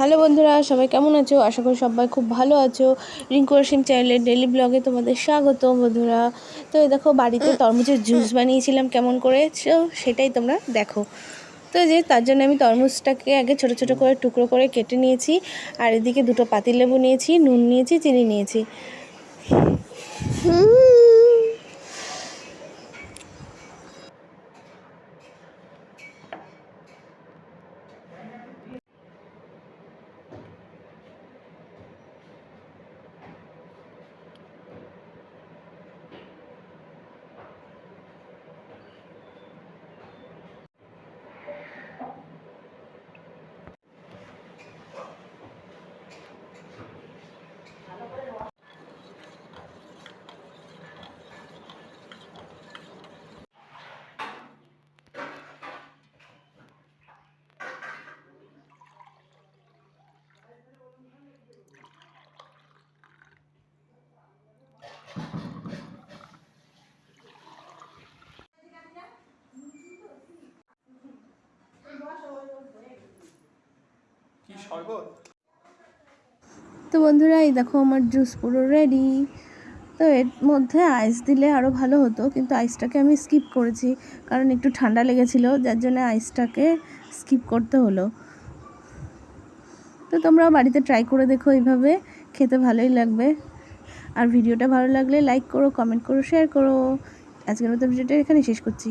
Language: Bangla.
হ্যালো বন্ধুরা, সবাই কেমন আছো? আশা করি সবাই খুব ভালো আছো। রিঙ্কু অসীম চ্যানেলের ডেলি ব্লগে তোমাদের স্বাগত বন্ধুরা। তো দেখো, বাড়িতে তরমুজের জুস বানিয়েছিলাম, কেমন করে? সেটাই তোমরা দেখো। তো যে, তার জন্য আমি তরমুজটাকে আগে ছোট ছোট করে, টুকরো করে কেটে নিয়েছি। আর এদিকে দুটো পাতিলেবু নিয়েছি, নুন নিয়েছি, চিনি নিয়েছি। কি শরবত। তো বন্ধুরা, এই দেখো আমার জুস পুরো রেডি তো এর মধ্যে আইস দিলে আরও ভালো হতো, কিন্তু আইসটাকে আমি স্কিপ করেছি, কারণ একটু ঠান্ডা লেগেছিল, যার জন্য আইসটাকে স্কিপ করতে হলো। তো তোমরা বাড়িতে ট্রাই করে দেখো এইভাবে, খেতে ভালোই লাগবে। আর ভিডিওটা ভালো লাগলে লাইক করো কমেন্ট করো শেয়ার করো। আজকের মতো ভিডিওটা এখানে শেষ করছি।